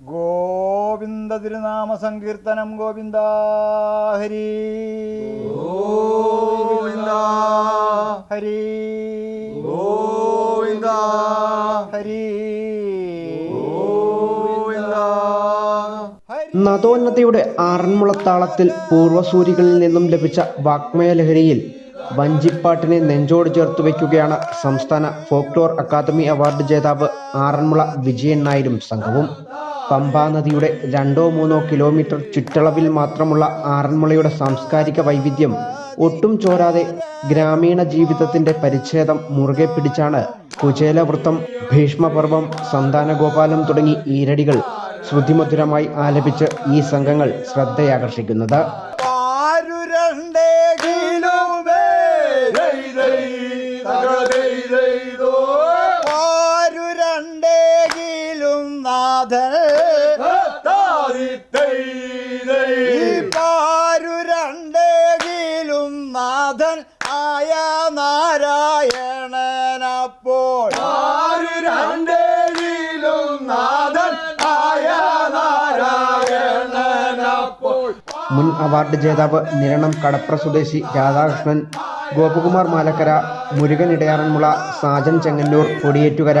ഗോവിന്ദ തിരുനാമ സങ്കീർത്തനം ഗോവിന്ദ ഹരി. ഗോവിന്ദ ഹരി. ഗോവിന്ദ ഹരി. നദോന്നതയുടെ ആറന്മുളത്താളത്തിൽ പൂർവസൂരികളിൽ നിന്നും ലഭിച്ച വാഗ്മയ ലഹരിയിൽ വഞ്ചിപ്പാട്ടിനെ നെഞ്ചോട് ചേർത്ത് വയ്ക്കുകയാണ് സംസ്ഥാന ഫോക്ലോർ അക്കാദമി അവാർഡ് ജേതാവ് ആറന്മുള വിജയൻ നായരും സംഘവും. പമ്പാ നദിയുടെ രണ്ടോ മൂന്നോ കിലോമീറ്റർ ചുറ്റളവിൽ മാത്രമുള്ള ആറന്മുളയുടെ സാംസ്കാരിക വൈവിധ്യം ഒട്ടും ചോരാതെ ഗ്രാമീണ ജീവിതത്തിന്റെ പരിച്ഛേദം മുറുകെ പിടിച്ചാണ് കുചേലവൃത്തം ഭീഷ്മപർവം സന്താനഗോപാലം തുടങ്ങി ഈരടികൾ ശ്രുതിമധുരമായി ആലപിച്ച് ഈ സംഘങ്ങൾ ശ്രദ്ധയാകർഷിക്കുന്നത്. കിലും നാഥൻ താരി ദൈ ദൈ പാരു രണ്ടേ നാഥൻ ആയ നാരായണനപ്പോൾ. ആരു രണ്ടേഴിലും നാഥൻ ആയ നാരായണനപ്പോൾ. മുൻ അവാർഡ് ജേതാവ് നിരണം കടപ്ര സ്വദേശി രാധാകൃഷ്ണൻ ഗോപകുമാർ മാലക്കര മുരുകൻ ഇടയാറന്മുള സാജൻ ചെങ്ങന്നൂർ കൊടിയേറ്റുകര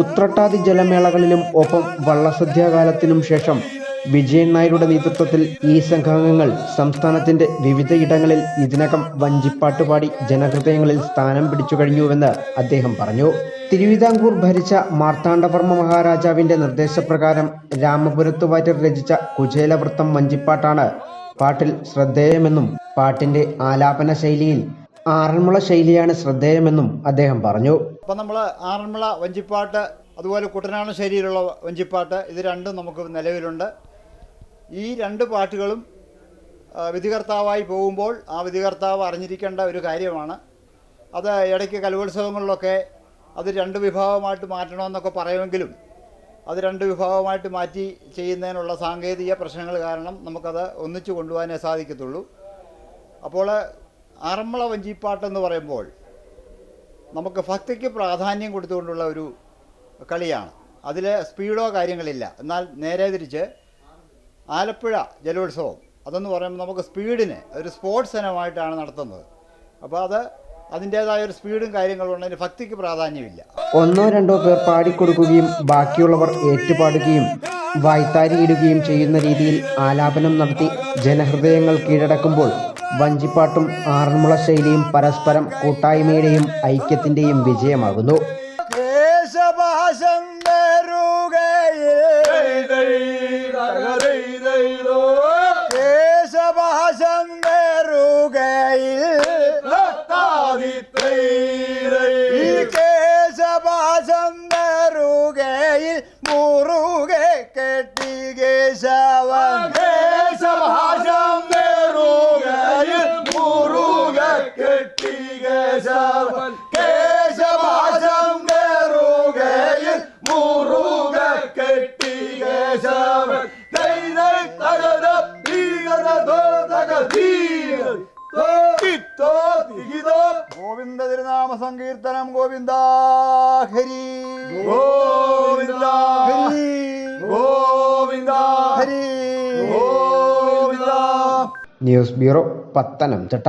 ഉത്രട്ടാതി ജലമേളകളിലും ഒപ്പം വള്ളസദ്യാകാലത്തിനും ശേഷം വിജയൻ നായരുടെ നേതൃത്വത്തിൽ ഈ സംഘാംഗങ്ങൾ സംസ്ഥാനത്തിന്റെ വിവിധയിടങ്ങളിൽ ഇതിനകം വഞ്ചിപ്പാട്ട് പാടി ജനഹൃദയങ്ങളിൽ സ്ഥാനം പിടിച്ചു കഴിഞ്ഞുവെന്ന് അദ്ദേഹം പറഞ്ഞു. തിരുവിതാംകൂർ ഭരിച്ച മാർത്താണ്ഡവർമ്മ മഹാരാജാവിന്റെ നിർദ്ദേശപ്രകാരം രാമപുരത്ത് രചിച്ച കുചേലവൃത്തം വഞ്ചിപ്പാട്ടാണ് പാട്ടിൽ ശ്രദ്ധേയമെന്നും പാട്ടിന്റെ ആലാപന ശൈലിയിൽ ആറന്മുള ശൈലിയാണ് ശ്രദ്ധേയമെന്നും അദ്ദേഹം പറഞ്ഞു. അപ്പം നമ്മൾ ആറന്മുള വഞ്ചിപ്പാട്ട് അതുപോലെ കുട്ടനാടൻ ശൈലിയിലുള്ള വഞ്ചിപ്പാട്ട് ഇത് രണ്ടും നമുക്ക് നിലവിലുണ്ട്. ഈ രണ്ട് പാട്ടുകളും വിധികർത്താവായി പോകുമ്പോൾ ആ വിധികർത്താവ് അറിഞ്ഞിരിക്കേണ്ട ഒരു കാര്യമാണ്. അത് ഇടയ്ക്ക് കലോത്സവങ്ങളിലൊക്കെ അത് രണ്ട് വിഭാഗമായിട്ട് മാറ്റണമെന്നൊക്കെ പറയുമെങ്കിലും അത് രണ്ട് വിഭാഗമായിട്ട് മാറ്റി ചെയ്യുന്നതിനുള്ള സാങ്കേതിക പ്രശ്നങ്ങൾ കാരണം നമുക്കത് ഒന്നിച്ചു കൊണ്ടുപോകാനേ സാധിക്കത്തുള്ളൂ. അപ്പോൾ ആറന്മുള വഞ്ചിപ്പാട്ടെന്ന് പറയുമ്പോൾ നമുക്ക് ഭക്തിക്ക് പ്രാധാന്യം കൊടുത്തുകൊണ്ടുള്ള ഒരു കളിയാണ്. അതിൽ സ്പീഡോ കാര്യങ്ങളില്ല. എന്നാൽ നേരെ തിരിച്ച് ആലപ്പുഴ ജലോത്സവം. അതെന്ന് പറയുമ്പോൾ നമുക്ക് സ്പീഡിന് ഒരു സ്പോർട്സ് ഇനമായിട്ടാണ് നടത്തുന്നത്. അപ്പോൾ അത് അതിന്റേതായ ഒരു സ്പീഡും കാര്യങ്ങളും ഉണ്ട്. അതിന് ഭക്തിക്ക് പ്രാധാന്യമില്ല. ഒന്നോ രണ്ടോ പേർ പാടിക്കൊടുക്കുകയും ബാക്കിയുള്ളവർ ഏറ്റുപാടുകയും വായ്ത്താരിയിടുകയും ചെയ്യുന്ന രീതിയിൽ ആലാപനം നടത്തി ജനഹൃദയങ്ങൾ കീഴടക്കുമ്പോൾ വഞ്ചിപ്പാട്ടും ആറന്മുള ശൈലിയും പരസ്പരം കൂട്ടായ്മയുടെയും ഐക്യത്തിന്റെയും വിജയമാകുന്നു. ദൈ സങ്കീർത്തനം Govinda Hari. Govinda Hari. Govinda Hari. Govinda news bureau Pathanamthitta.